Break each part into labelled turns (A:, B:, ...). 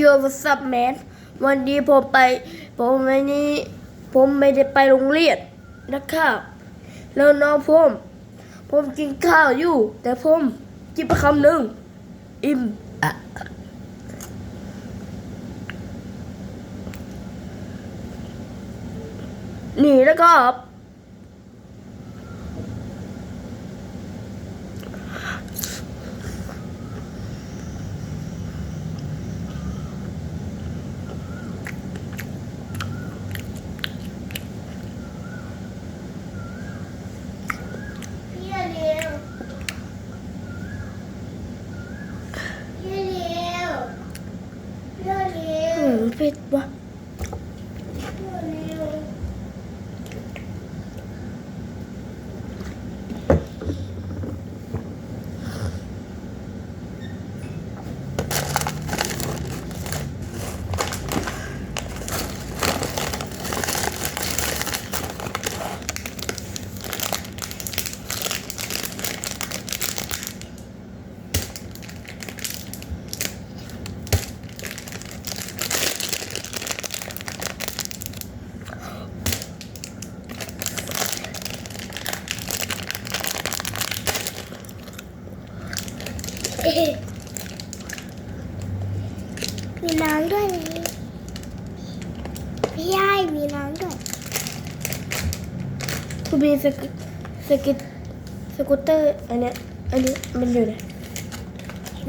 A: โยวัสับแมนวันนี้ผมไป ผมไม่นี้ ผมไม่ได้ไปโรงเรียนนะครับ แล้วน้องผม ผมกินข้าวอยู่ แต่ผมกินไปคำหนึ่งอิ่มอะนี่นะครับ
B: พี่เร็วพี่เร็วพี่เร็ ว
A: อื มี
B: น้ำด้วยไหมพี่ย่ายมีน้ำด้วย
A: คุณมีสกิสกิสกูตเตอร์อันเนี้ยอันนี้มันอยู่ไหน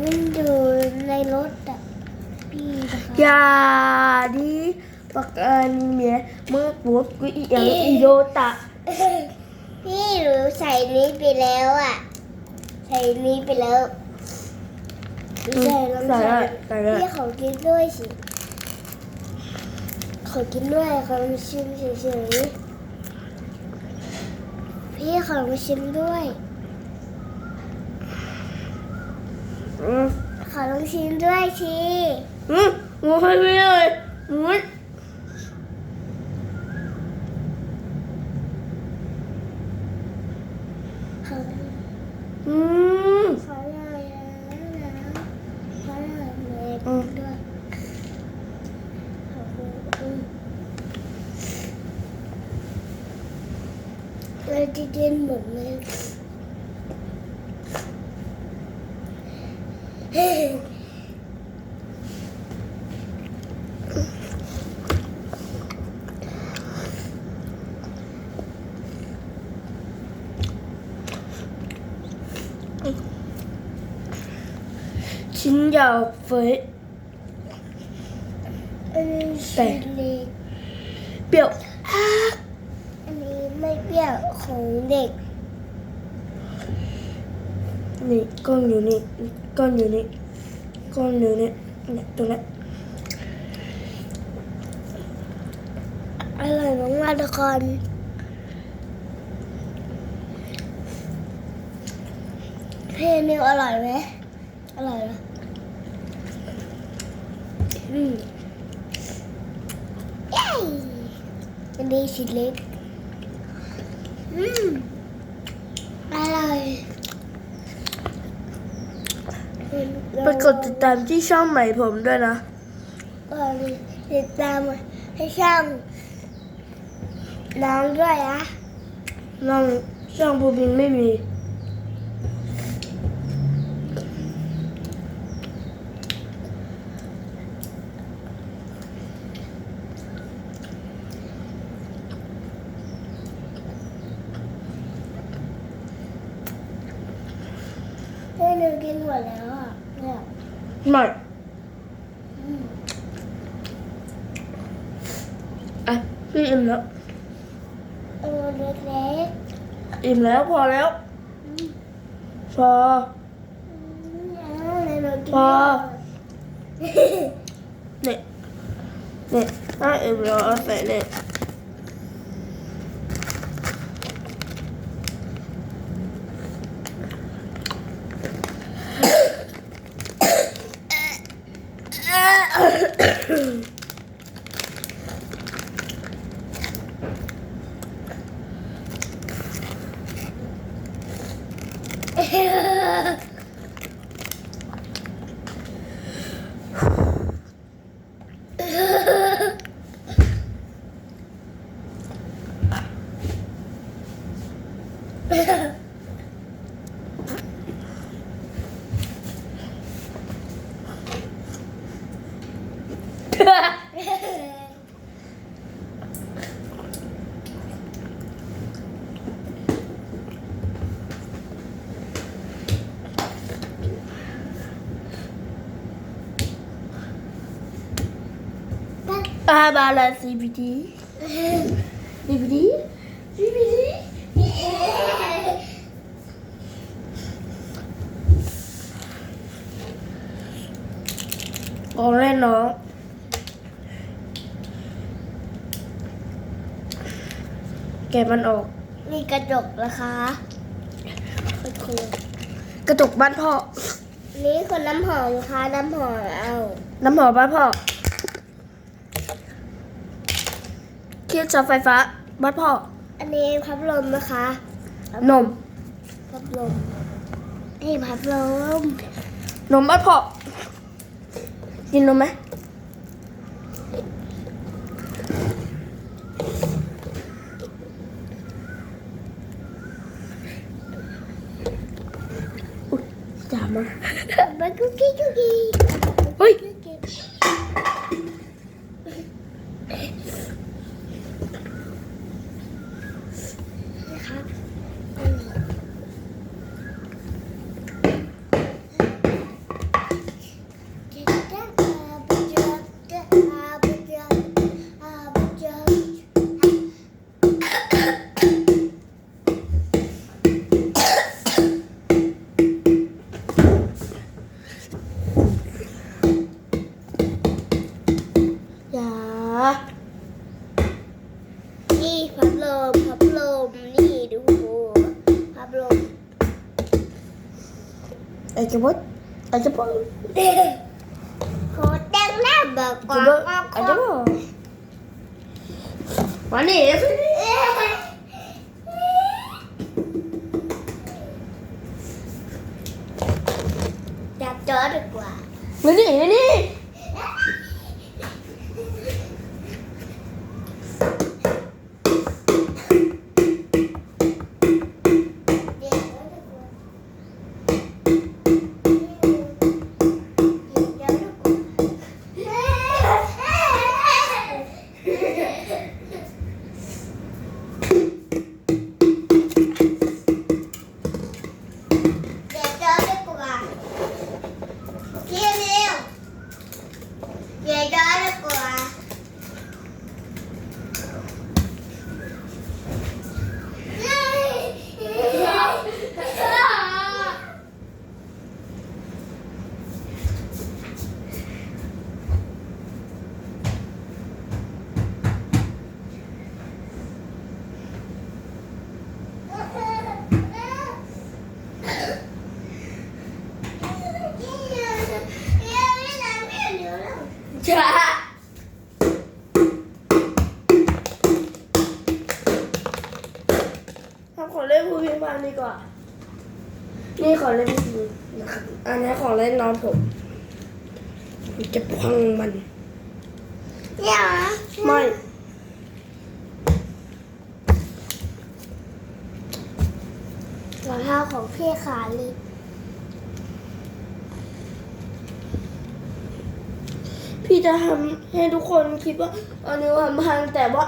B: มันอยู่ในรถอะพี่นะคะ
A: อย่าดิปักอันเมียเมื่อปวดกูอีหยังอีโดตะ
B: พี่หนูใส่นี้ไปแล้วอะ ใส่นี้ไปแล้วไม่ ใส่แล้ว
A: ใส่
B: ใส่
A: ได้ใส่ได้
B: พี่ขอกินด้วยสิ ขอกินด้วยขอมาชิมเฉยๆพี่ขอมาชิมด้วย
A: อืม
B: ขอลองชิมด้วยชี
A: อืมงูให้พี่เลยอืม
B: ขอ
A: อืม
B: ขอหน่อยนะขอหน่อยเลย
A: อืม
B: ด้วยขอบคุณอืม เราจะกินหมด เป
A: รี้ยว
B: ของเด็ก
A: นี่ก้อนอยู่นี่ก้อนอยู่นี่ก้อนอยู่นี่เนี่ยตรงนี้
B: อร่อยมากๆทุกคนเพลนิวอร่อยไหมอร่อยไหมอืมเย้อันนี้ชิ้นเล็ก อืมอร่อย
A: ไปกดติดตามที่ช่องใหม่ผมด้วยนะ
B: เออติดตามให้ช่องน้องด้วยนะ
A: น้องช่องภูมินไม่มี
B: เพื่อนหนู กินหมดแล้วอะเนี่ย
A: ไม่อะพี่อิ่มแล้ว
B: เออเล็ก
A: อิ่มแล้วพอแล้วพอ
B: ๆเอาเลยหนูกิน
A: พอ เนี่ยเนี่ยถ้าอิ่มแล้วเอาใส่เนี่ย Yeah. อาบาลา CBD CBD CBD โอ้เล่นน้องแกะมันออก
B: มีกระจกนะคะไปคุย
A: กระจกบ้านพ่อ
B: นี่คนน้ำหอมนะคะน้ำหอมเอา
A: น้ำหอมบ้านพ่อ เครียดช็อตไฟฟ้าบ้านพ่อ
B: อันนี้พัดลมนะคะ
A: นม
B: พัดลมนี่พัดลม
A: นมบ้านพ่อ กินนมไหมอุ๊ยจามมา
B: มันกุ๊กกี้กุ๊กกี้
A: เฮ้ย ไอ้กระบดไอ้กระบ
B: อ
A: งเล่นผู้พิมพ์พันดีกว่า นี่ของเล่นจริงนะครับอันนี้ของเล่นน้องผมผมจะพังมัน
B: เนี่ยเหรอ
A: ไม่
B: รองเท้าของพี่ขาลี
A: พี่จะทำให้ทุกคนคิดว่าอันนี้ทำพังแต่ว่า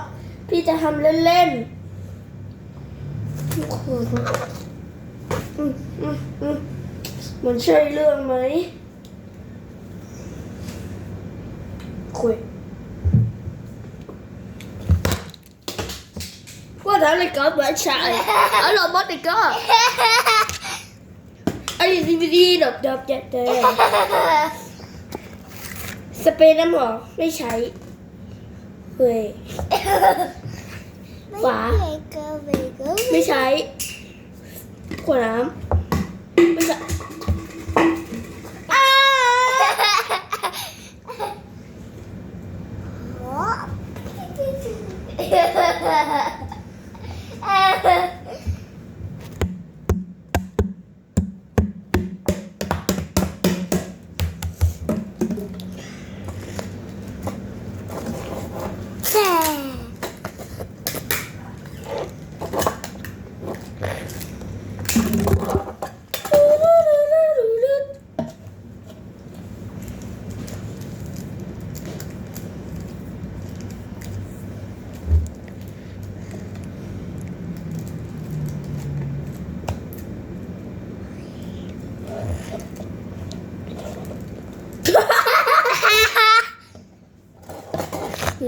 A: พี่จะทำเล่นๆทุกคนอื มันใช่เรื่องไหมคุยว่าทำอะไรก็ไม่ใช่เอาหลบมาติก็ไอ้ดีวีดีดอกดอกเจ็ดเตอสเปรย์น้ำหอมไม่ใช้ เฮ้ยฝา
B: ไม่
A: ใช้ขวดน้ำไม่ใช่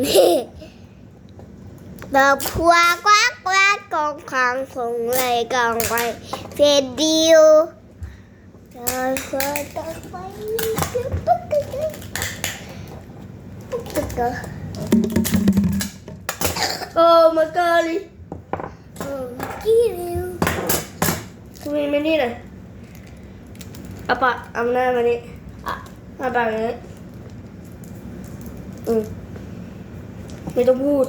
B: นี่เราพัวกว้ากว้ากองขังคงเลยกองไปเฟดดิวเราควรต้องไปปุ๊บปุ๊บปุ๊บกบปุ๊บ
A: โอ้มาเกลี
B: โอ้มาเกลี
A: ทำไมไม่นี่น่ะ เอาปากเอาหน้ามานี่เอาปากอย่นี้อืมไม่ต้องพูด